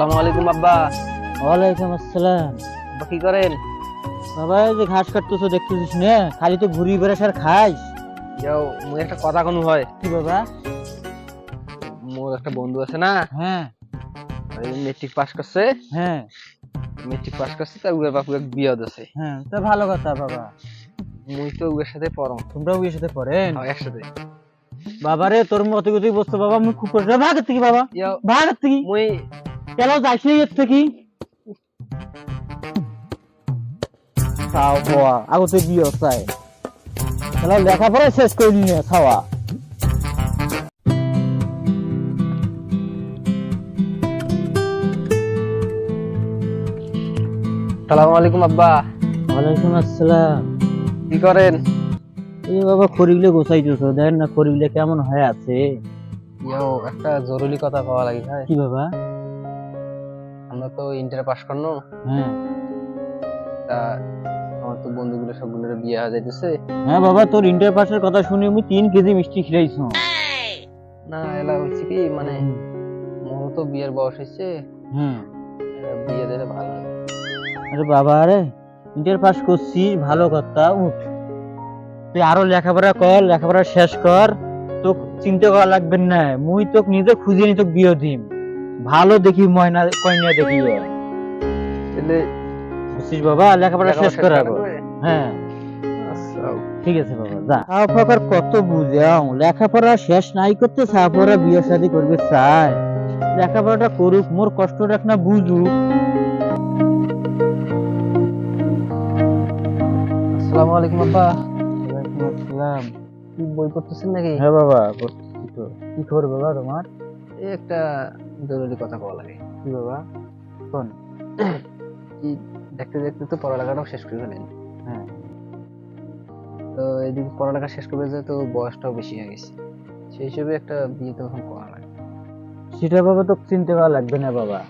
আসসালামু আলাইকুম আব্বা। ওয়ালাইকুম আসসালাম। আব্বা কি করেন? বাবা এই যে ঘাস কাটতেছো দেখতেছিস না? খালি তো ঘুরি বেড়াস আর খাইস। যাও একটা কথা কোনো হয়। কি বাবা? মোর একটা বন্ধু আছে না? হ্যাঁ। মেট্রিক পাস করছে। হ্যাঁ। মেট্রিক পাস করছে তার বাপু এক বিয়ে দিছে। হ্যাঁ তা ভালো কথা বাবা। মুই তো সাথে পড়ম তোমরাও বিয়ের সাথে পড়েন হ্যাঁ, একসাথে। বাবারে তোর মতো গতি বস্তু বাবা মুখ খুব ভাগ থেকে বাবা। ভাগ থেকে। মুই কেন যাইস না এর থেকে? খাও খাওয়া আগতে বিয়ে চাই। তাহলে লেখাপড়া শেষ করে নিয়ে খাওয়া। সালামু আলাইকুম আব্বা। ওয়ালাইকুম আসসালাম। কি করেন? এই বাবা খড়িগুলো গোছাইতেছো। দেখেন না খড়িগুলো কেমন হয়ে আছে। একটা জরুরি কথা কওয়া লাগে ভাই। কি বাবা? তো ইন্টার পাস করনো হ্যাঁ। তা আমার তো বন্ধুগুলো সবগুলোর বিয়ে হয়ে যাইতেছে। হ্যাঁ বাবা তোর ইন্টার পাসের কথা শুনে আমি তিন কেজি মিষ্টি খিলাইছো। না এলা হচ্ছে কি মানে মোর তো বিয়ের বয়স হয়েছে হ্যাঁ। বিয়ে দিলে ভালো আরে বাবা আরে ইন্টার পাস করছিস ভালো কথা উঠ। তুই আরও লেখাপড়া কর লেখাপড়া শেষ কর তোক চিন্তা করা লাগবে না। মুই তোক নিজে খুঁজে নি তোক বিয়ে দিম। ভালো দেখি ময়না কইনা দেখি। তাহলে বুঝছিস বাবা লেখাপড়া শেষ কর আগে। হ্যাঁ। আচ্ছা। ঠিক আছে বাবা যা। তাও ফাকার কত বুঝাও। লেখাপড়া শেষ নাই করতে সাপড়া বিয়ে শাদি করবে চাই। লেখাপড়াটা করুক মোর কষ্ট রাখ না বুঝুক। আসসালামু আলাইকুম আব্বা আসসালাম। কি বই পড়তেছেন নাকি? হ্যাঁ বাবা করতেছি তো। কি খবর বাবা তোমার? এই একটা জরুরি কথা কওয়া লাগে। কি বাবা? কোন কি দেখতে দেখতে তো পড়ালেখাটাও শেষ করে ফেলেন হ্যাঁ। তো এদিকে পড়ালেখা শেষ করবে যে তো বয়সটাও বেশি হয়ে গেছে। সেই হিসেবে একটা বিয়ে তো এখন করা লাগে সেটা বাবা তো চিন্তা করা লাগবে না বাবা।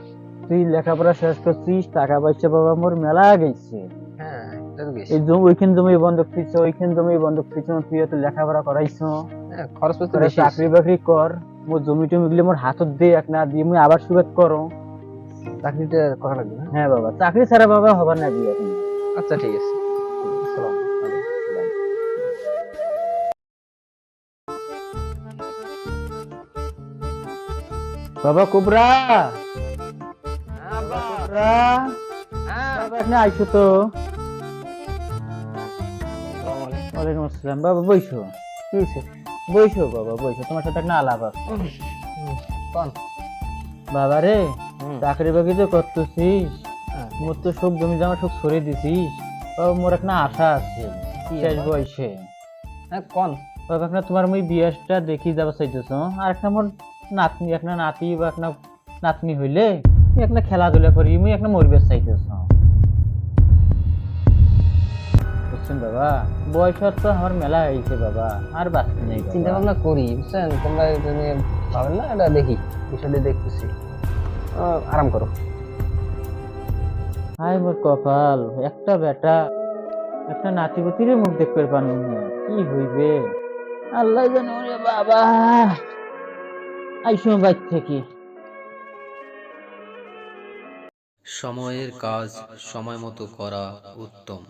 তুই লেখাপড়া শেষ করছিস টাকা পয়সা বাবা মোর মেলা গেছে। হ্যাঁ এটা তো বেশি। এই জমি ওইখান জমি বন্ধক দিচ্ছ ওইখান জমি বন্ধক দিচ্ছ তুই তো লেখাপড়া করাইছো। হ্যাঁ, খরচ চাকরি বাকরি কর। মোর জমি টমি গুলি মোর হাতত দে এক না দিয়ে মুই আবার সুবেদ করো। চাকরিটা করা লাগবে না? হ্যাঁ বাবা চাকরি ছাড়া বাবা হবার না বিয়ে এখন। আচ্ছা ঠিক আছে। আসসালামু বাবা কুবরা? হ্যাঁ। কুবরা? হ্যাঁ। এখানে আইসো তো। ওয়ালাইকুম আসসালাম। বাবা বইসো কি বইসো বাবা বইসো তোমার সাথে একটা আলাপ আছে। কোন? বাবা রে চাকরি বাকরি তো করতেছিস হ্যাঁ, মোর তো সব জমি জমা সব সরে দিছিস বাবা মোর একটা আশা আছে। শেষ বয়সে। হ্যাঁ, কোন? বাবা একটা তোমার মই বিয়াসটা দেখি যাবা চাইতেছ। আর একটা মোর নাতনি একটা নাতি বা একটা নাতনি হইলে একটা খেলাধুলা করি মুই একটা মরবে চাইতেছ। বুঝছেন বাবা বয়সের তো আমার মেলা হয়েছে বাবা আর বাঁচতে নেই চিন্তা ভাবনা করি বুঝছেন? তোমরা এটা নিয়ে ভাবেন না এটা দেখি বিষয়টা দেখতেছি। আরাম করো। হাই মোর কপাল একটা বেটা একটা নাতিপতির মুখ দেখতে পারলাম না। কি হইবে? আল্লাহ জানে ওরে বাবা। আইসো বাইর থেকে। সময়ের কাজ সময় মতো করা উত্তম।